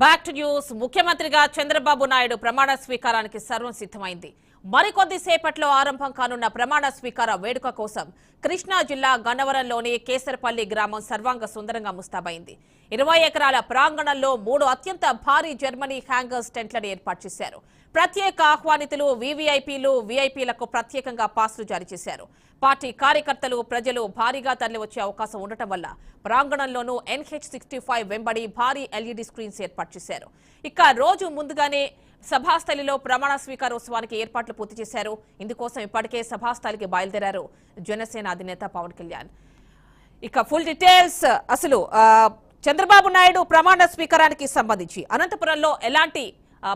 Back to news. ముఖ్యమంత్రిగా చంద్రబాబు నాయుడు ప్రమాణ స్వీకారానికి సర్వం సిద్ధమైంది. మరికొద్ది సేపట్లో ఆరంభం కానున్న ప్రమాణ స్వీకార వేడుక కోసం కృష్ణా జిల్లా గన్నవరంలోని కేసరపల్లి గ్రామం సర్వాంగ సుందరంగా ముస్తాబైంది. ఇరవై ఎకరాల ప్రాంగణంలో మూడు అత్యంత భారీ జర్మనీ హ్యాంగర్స్ టెంట్లను ఏర్పాటు చేశారు. ప్రత్యేక ఆహ్వానితులు వీవీఐపీలు వీఐపీలకు ప్రత్యేకంగా పాస్లు జారీ చేశారు. పార్టీ కార్యకర్తలు ప్రజలు భారీగా తరలివచ్చే అవకాశం ఉండటం వల్ల ప్రాంగణంలోనూ ఎన్హెచ్ సిక్స్టీ ఫైవ్ వెంబడి భారీ ఎల్ఈడీ స్క్రీన్స్ ఏర్పాటు చేశారు. ఇక రోజు ముందుగానే సభాస్థలిలో ప్రమాణ స్వీకారోత్సవానికి ఏర్పాట్లు పూర్తి చేశారు. ఇందుకోసం ఇప్పటికే సభాస్థలికి బయలుదేరారు జనసేన అధినేత పవన్ కళ్యాణ్. ఇక ఫుల్ డీటెయిల్స్ అసలు చంద్రబాబు నాయుడు ప్రమాణ స్వీకారానికి సంబంధించి అనంతపురంలో ఎలాంటి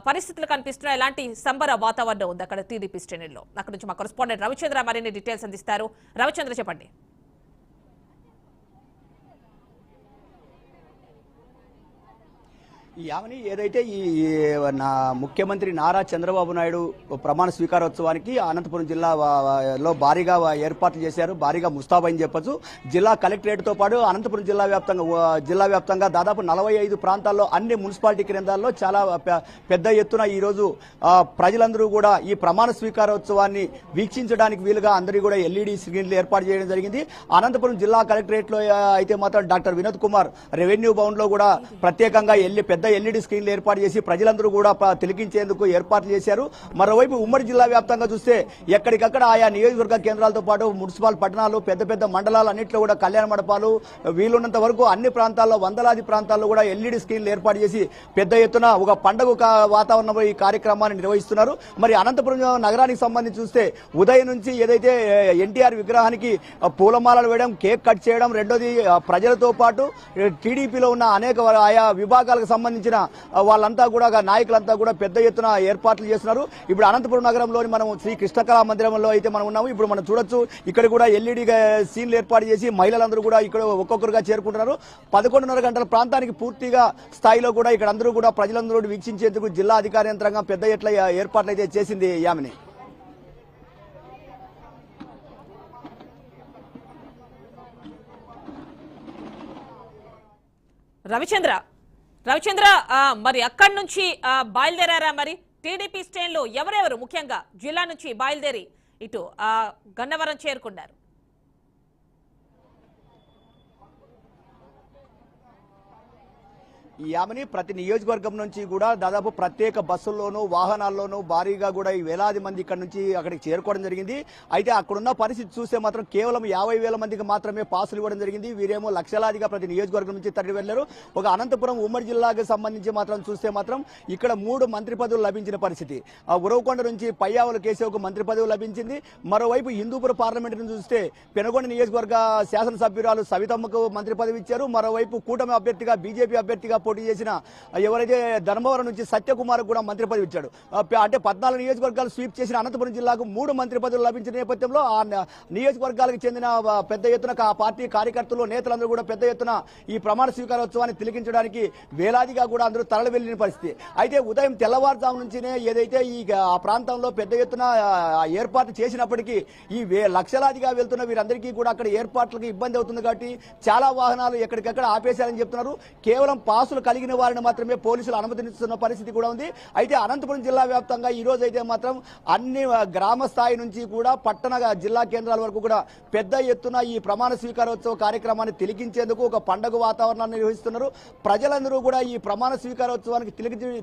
పరిస్థితులు కనిపిస్తున్నాయి? ఎలాంటి సంబర వాతావరణం ఉంది అక్కడ టీడీపీ శ్రేణుల్లో అక్కడ నుంచి మా కరెస్పాండెంట్ రవిచంద్ర మరిన్ని డీటెయిల్స్ అందిస్తారు. రవిచంద్ర చెప్పండి. యావని ఏదైతే ఈ నా ముఖ్యమంత్రి నారా చంద్రబాబు నాయుడు ప్రమాణ స్వీకారోత్సవానికి అనంతపురం జిల్లా లో భారీగా ఏర్పాట్లు చేశారు భారీగా ముస్తాబని చెప్పొచ్చు. జిల్లా కలెక్టరేట్తో పాటు అనంతపురం జిల్లా వ్యాప్తంగా జిల్లా వ్యాప్తంగా దాదాపు నలభై ఐదు ప్రాంతాల్లో అన్ని మున్సిపాలిటీ కేంద్రాల్లో చాలా పెద్ద ఎత్తున ఈరోజు ప్రజలందరూ కూడా ఈ ప్రమాణ స్వీకారోత్సవాన్ని వీక్షించడానికి వీలుగా అందరూ కూడా ఎల్ఈడి స్క్రీన్లు ఏర్పాటు చేయడం జరిగింది. అనంతపురం జిల్లా కలెక్టరేట్లో అయితే మాత్రం డాక్టర్ వినోద్ కుమార్ రెవెన్యూ భవన్లో కూడా ప్రత్యేకంగా ఎల్లి పెద్ద పెద్ద ఎల్ఈడి స్క్రీన్లు ఏర్పాటు చేసి ప్రజలందరూ కూడా ప- తిలకించేందుకు ఏర్పాట్లు చేశారు. మరోవైపు ఉమ్మడి జిల్లా వ్యాప్తంగా చూస్తే ఎక్కడికక్కడ ఆయా నియోజకవర్గ కేంద్రాలతో పాటు మున్సిపల్ పట్టణాలు పెద్ద పెద్ద మండలాలు అన్నింటిలో కూడా కళ్యాణ మండపాలు వీలున్నంత వరకు అన్ని ప్రాంతాల్లో వందలాది ప్రాంతాల్లో కూడా ఎల్ఈడి స్క్రీన్లు ఏర్పాటు చేసి పెద్ద ఎత్తున ఒక పండుగ వాతావరణంలో ఈ కార్యక్రమాన్ని నిర్వహిస్తున్నారు. మరి అనంతపురం నగరానికి సంబంధించి చూస్తే ఉదయం నుంచి ఏదైతే ఎన్టీఆర్ విగ్రహానికి పూలమాలలు వేయడం కేక్ కట్ చేయడం రెండోది ప్రజలతో పాటు టీడీపీలో ఉన్న అనేక ఆయా విభాగాలకు సంబంధించిన వాళ్ళంతా కూడా నాయకులంతా కూడా పెద్ద ఎత్తున ఏర్పాట్లు చేస్తున్నారు. ఇప్పుడు అనంతపురం నగరంలోని మనం శ్రీ కృష్ణకళా మందిరంలో అయితే మనం ఉన్నాము. ఇప్పుడు మనం చూడొచ్చు ఇక్కడ కూడా ఎల్ఈడి సీన్లు ఏర్పాటు చేసి మహిళలందరూ కూడా ఇక్కడ ఒక్కొక్కరుగా చేరుకుంటున్నారు. పదకొండున్నర గంటల ప్రాంతానికి పూర్తిగా స్థాయిలో కూడా ఇక్కడ అందరూ కూడా ప్రజలందరూ వీక్షించేందుకు జిల్లా అధికార యంత్రాంగం పెద్ద ఎట్ల ఏర్పాట్లు అయితే చేసింది యామిని. రవిచంద్ర రవిచంద్ర మరి అక్కడి నుంచి బయలుదేరారా మరి? టీడీపీ శ్రేణులు ఎవరెవరు? ముఖ్యంగా జిల్లా నుంచి బయలుదేరి ఇటు గన్నవరం చేరుకున్నారు. ఈ యామని ప్రతి నియోజకవర్గం నుంచి కూడా దాదాపు ప్రత్యేక బస్సుల్లోనూ వాహనాల్లోనూ భారీగా కూడా ఈ వేలాది మంది ఇక్కడ నుంచి అక్కడికి చేరుకోవడం జరిగింది. అయితే అక్కడున్న పరిస్థితి చూస్తే మాత్రం కేవలం యాభై వేల మందికి మాత్రమే పాసులు ఇవ్వడం జరిగింది. వీరేమో లక్షలాదిగా ప్రతి నియోజకవర్గం నుంచి తరలి వెళ్ళారు ఒక అనంతపురం ఉమ్మడి జిల్లాకు సంబంధించి మాత్రం చూస్తే మాత్రం ఇక్కడ మూడు మంత్రి పదవులు లభించిన పరిస్థితి. ఆ ఉరవకొండ నుంచి పయ్యావుల కేశవకు మంత్రి పదవి లభించింది. మరోవైపు హిందూపుర పార్లమెంట్ నుంచి చూస్తే పెనుగొండ నియోజకవర్గ శాసనసభ్యురాలు సవితమ్మకు మంత్రి పదవి ఇచ్చారు. మరోవైపు కూటమి అభ్యర్థిగా బీజేపీ అభ్యర్థిగా పోటీ చేసిన ఎవరైతే ధర్మవరం నుంచి సత్యకుమార్ కూడా మంత్రి పదవి ఇచ్చాడు. అంటే పద్నాలుగు నియోజకవర్గాలు స్వీప్ చేసిన అనంతపురం జిల్లాకు మూడు మంత్రి పదవులు లభించిన నేపథ్యంలో ఆ నియోజకవర్గాలకు చెందిన పెద్ద ఎత్తున ఆ పార్టీ కార్యకర్తలు నేతలందరూ కూడా పెద్ద ఎత్తున ఈ ప్రమాణ స్వీకారోత్సవాన్ని తిలకించడానికి వేలాదిగా కూడా అందరూ తరలి వెళ్ళిన పరిస్థితి. అయితే ఉదయం తెల్లవారుజాము నుంచినే ఏదైతే ఈ ఆ ప్రాంతంలో పెద్ద ఎత్తున ఏర్పాటు చేసినప్పటికీ ఈ వే- లక్షలాదిగా వెళ్తున్న వీరందరికీ కూడా అక్కడ ఏర్పాట్లకు ఇబ్బంది అవుతుంది కాబట్టి చాలా వాహనాలు ఎక్కడికక్కడ ఆపేశారని చెప్తున్నారు. కేవలం పాసులు కలిగిన వారిని మాత్రమే పోలీసులు అనుమతిస్తున్న పరిస్థితి కూడా ఉంది. అయితే అనంతపురం జిల్లా వ్యాప్తంగా ఈ రోజు అయితే మాత్రం అన్ని గ్రామ స్థాయి నుంచి కూడా పట్టణ జిల్లా కేంద్రాల వరకు కూడా పెద్ద ఎత్తున ఈ ప్రమాణ స్వీకారోత్సవ కార్యక్రమాన్ని తిలకించేందుకు ఒక పండగ వాతావరణాన్ని నిర్వహిస్తున్నారు. ప్రజలందరూ కూడా ఈ ప్రమాణ స్వీకారోత్సవానికి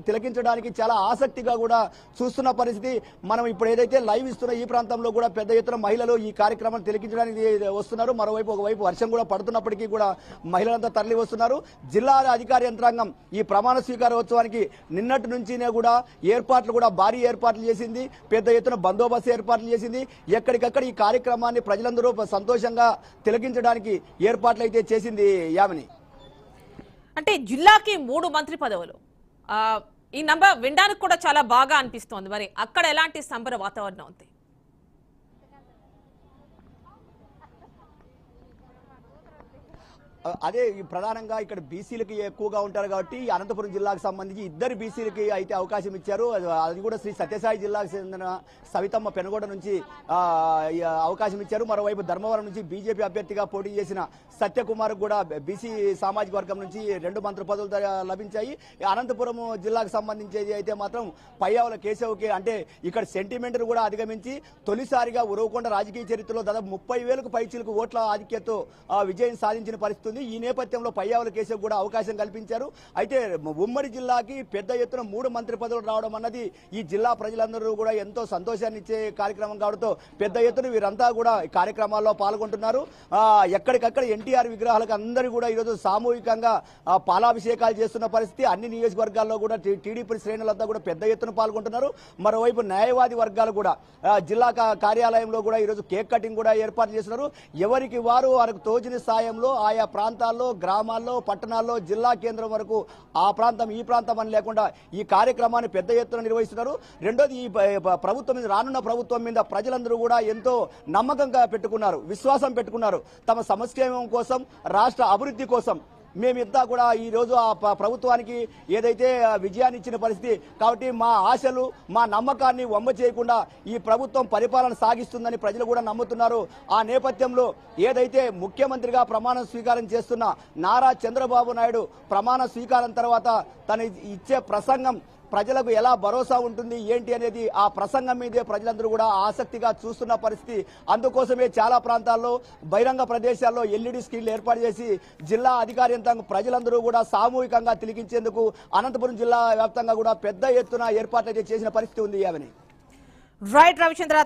తిలకించడానికి చాలా ఆసక్తిగా కూడా చూస్తున్న పరిస్థితి. మనం ఇప్పుడు ఏదైతే లైవ్ ఇస్తున్న ఈ ప్రాంతంలో కూడా పెద్ద ఎత్తున మహిళలు ఈ కార్యక్రమాన్ని తిలకించడానికి వస్తున్నారు. మరోవైపు ఒకవైపు వర్షం కూడా పడుతున్నప్పటికీ కూడా మహిళలంతా తరలి వస్తున్నారు జిల్లా అధికార యంత్రాంగం ఈ ప్రమాణ స్వీకారోత్సవానికి నిన్నటి నుంచినే కూడా ఏర్పాట్లు కూడా భారీ ఏర్పాట్లు చేసింది. పెద్ద ఎత్తున బందోబస్తు ఏర్పాట్లు చేసింది. ఎక్కడికక్కడ ఈ కార్యక్రమాన్ని ప్రజలందరూ సంతోషంగా తిలకించడానికి ఏర్పాట్లు అయితే చేసింది యామిని. అంటే జిల్లాకి మూడు మంత్రి పదవులు. ఈ నంబర్ వినడానికి కూడా చాలా బాగా అనిపిస్తోంది. మరి అక్కడ ఎలాంటి సంబర వాతావరణం ఉంది? అదే ఈ ప్రధానంగా ఇక్కడ బీసీలకి ఎక్కువగా ఉంటారు కాబట్టి అనంతపురం జిల్లాకు సంబంధించి ఇద్దరు బీసీలకి అయితే అవకాశం ఇచ్చారు. అది కూడా శ్రీ సత్యసాయి జిల్లాకు చెందిన సవితమ్మ పెనుగొండ నుంచి అవకాశం ఇచ్చారు. మరోవైపు ధర్మవరం నుంచి బీజేపీ అభ్యర్థిగా పోటీ చేసిన సత్యకుమార్ కూడా బీసీ సామాజిక వర్గం నుంచి రెండు మంత్రి పదవులు లభించాయి. అనంతపురం జిల్లాకు సంబంధించేది అయితే మాత్రం పయ్యావుల కేశవ్కి అంటే ఇక్కడ సెంటిమెంట్ను కూడా అధిగమించి తొలిసారిగా ఉరవకొండ రాజకీయ చరిత్రలో దాదాపు ముప్పై వేలకు పైచీలకు ఓట్ల ఆధిక్యతతో విజయం సాధించిన పరిస్థితి ఉంది ఈ నేపథ్యంలో పయ్యావుల కేశవ్ కూడా అవకాశం కల్పించారు. అయితే ఉమ్మడి జిల్లాకి పెద్ద ఎత్తున మూడు మంత్రి పదవులు రావడం అన్నది ఈ జిల్లా ప్రజలందరూ కూడా ఎంతో సంతోషాన్ని ఇచ్చే కార్యక్రమం కావడంతో పెద్ద ఎత్తున వీరంతా కూడా కార్యక్రమాల్లో పాల్గొంటున్నారు. ఎక్కడికక్కడ ఎన్టీఆర్ విగ్రహాలకు అందరూ కూడా ఈరోజు సామూహికంగా పాలాభిషేకాలు చేస్తున్న పరిస్థితి. అన్ని నియోజకవర్గాల్లో కూడా టీడీపీ శ్రేణులంతా కూడా పెద్ద ఎత్తున పాల్గొంటున్నారు. మరోవైపు న్యాయవాది వర్గాలు కూడా జిల్లా కా- కార్యాలయంలో కూడా ఈరోజు కేక్ కటింగ్ కూడా ఏర్పాటు చేస్తున్నారు. ఎవరికి వారు వారికి తోచిన సాయంలో ఆయా ప్రాంతాల్లో గ్రామాల్లో పట్టణాల్లో జిల్లా కేంద్రం వరకు ఆ ప్రాంతం ఈ ప్రాంతం అని లేకుండా ఈ కార్యక్రమాన్ని పెద్ద ఎత్తున నిర్వహిస్తున్నారు. రెండోది ఈ ప్రభుత్వం మీద రానున్న ప్రభుత్వం మీద ప్రజలందరూ కూడా ఎంతో నమ్మకంగా పెట్టుకున్నారు విశ్వాసం పెట్టుకున్నారు. తమ సంక్షేమం కోసం రాష్ట్ర అభివృద్ధి కోసం మేమిద్దా కూడా ఈ రోజు ఆ ప్రభుత్వానికి ఏదైతే విజయాన్ని ఇచ్చిన పరిస్థితి కాబట్టి మా ఆశలు మా నమ్మకాన్ని వమ్మ చేయకుండా ఈ ప్రభుత్వం పరిపాలన సాగిస్తుందని ప్రజలు కూడా నమ్ముతున్నారు. ఆ నేపథ్యంలో ఏదైతే ముఖ్యమంత్రిగా ప్రమాణ స్వీకారం చేస్తున్న నారా చంద్రబాబు నాయుడు ప్రమాణ స్వీకారం తర్వాత తను ఇచ్చే ప్రసంగం ప్రజలకు ఎలా భరోసా ఉంటుంది ఏంటి అనేది ఆ ప్రసంగం మీదే ప్రజలందరూ కూడా ఆసక్తిగా చూస్తున్న పరిస్థితి. అందుకోసమే చాలా ప్రాంతాల్లో బహిరంగ ప్రదేశాల్లో ఎల్ఈడి స్క్రీన్లు ఏర్పాటు చేసి జిల్లా అధికారి యంత్రాంగం ప్రజలందరూ కూడా సామూహికంగా తిలిగించేందుకు అనంతపురం జిల్లా వ్యాప్తంగా కూడా పెద్ద ఎత్తున ఏర్పాట్లు చేసిన పరిస్థితి ఉంది అవని. రైట్ రవిచంద్ర